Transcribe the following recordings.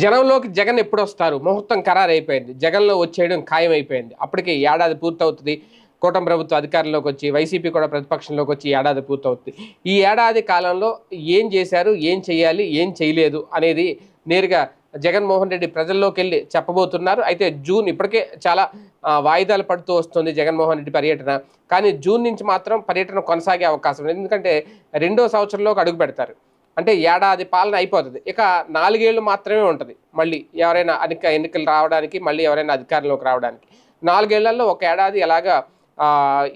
జనంలోకి జగన్ ఎప్పుడు వస్తారు ముహూర్తం ఖరారు అయిపోయింది జగన్లో వచ్చేయడం ఖాయం అయిపోయింది అప్పటికే ఏడాది పూర్తవుతుంది. కూటమి ప్రభుత్వ అధికారంలోకి వచ్చి వైసీపీ కూడా ప్రతిపక్షంలోకి వచ్చి ఏడాది పూర్తవుతుంది. ఈ ఏడాది కాలంలో ఏం చేశారు? ఏం చేయాలి? ఏం చేయలేదు? అనేది నేరుగా జగన్మోహన్ రెడ్డి ప్రజల్లోకి వెళ్ళి చెప్పబోతున్నారు. అయితే జూన్ ఇప్పటికే చాలా వాయిదాలు పడుతూ వస్తుంది జగన్మోహన్ రెడ్డి పర్యటన. కానీ జూన్ నుంచి మాత్రం పర్యటన కొనసాగే అవకాశం ఉంది ఎందుకంటే రెండో సంవత్సరంలోకి అడుగు పెడతారు. అంటే ఏడాది పాలన అయిపోతుంది. ఇక నాలుగేళ్ళు మాత్రమే ఉంటుంది. మళ్ళీ ఎవరైనా అధిక ఎన్నికలు రావడానికి మళ్ళీ ఎవరైనా అధికారంలోకి రావడానికి. నాలుగేళ్ళలో ఒక ఏడాది ఎలాగా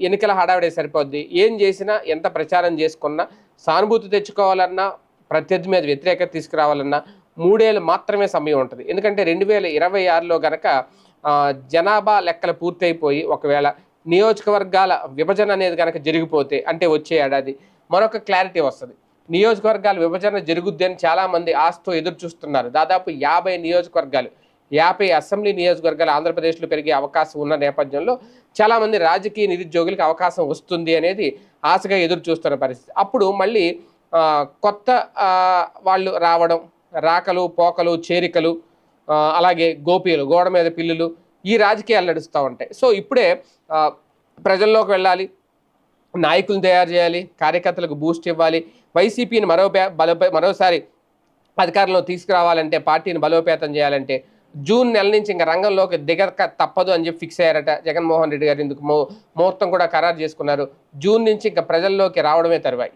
ఎన్నికల హడావిడే సరిపోద్ది. ఏం చేసినా ఎంత ప్రచారం చేసుకున్నా సానుభూతి తెచ్చుకోవాలన్నా ప్రత్యర్థి మీద వ్యతిరేకత తీసుకురావాలన్నా మూడేళ్ళు మాత్రమే సమయం ఉంటుంది. ఎందుకంటే రెండు వేల ఇరవై ఆరులో గనక జనాభా లెక్కలు పూర్తయిపోయి ఒకవేళ నియోజకవర్గాల విభజన అనేది కనుక జరిగిపోతే అంటే వచ్చే ఏడాది మరొక క్లారిటీ వస్తుంది. నియోజకవర్గాల విభజన జరుగుద్ది అని చాలామంది ఆశతో ఎదురు చూస్తున్నారు దాదాపు యాభై నియోజకవర్గాలు యాభై అసెంబ్లీ నియోజకవర్గాలు ఆంధ్రప్రదేశ్లో పెరిగే అవకాశం ఉన్న నేపథ్యంలో చాలామంది రాజకీయ నిరుద్యోగులకు అవకాశం వస్తుంది అనేది ఆశగా ఎదురు చూస్తున్న పరిస్థితి. అప్పుడు మళ్ళీ కొత్త వాళ్ళు రావడం రాకలు పోకలు చేరికలు అలాగే గోపీలు గోడ మీద పిల్లులు ఈ రాజకీయాలు నడుస్తూ ఉంటాయి. సో ఇప్పుడే ప్రజల్లోకి వెళ్ళాలి. నాయకులను తయారు చేయాలి కార్యకర్తలకు బూస్ట్ ఇవ్వాలి. వైసీపీని మరో బలోపే మరోసారి అధికారంలో తీసుకురావాలంటే పార్టీని బలోపేతం చేయాలంటే జూన్ నెల నుంచి ఇంకా రంగంలోకి దిగక తప్పదు అని చెప్పి ఫిక్స్ అయ్యారట జగన్మోహన్ రెడ్డి గారు. ఇందుకు ముహూర్తం కూడా ఖరారు చేసుకున్నారు. జూన్ నుంచి ఇంకా ప్రజల్లోకి రావడమే తరువాయి.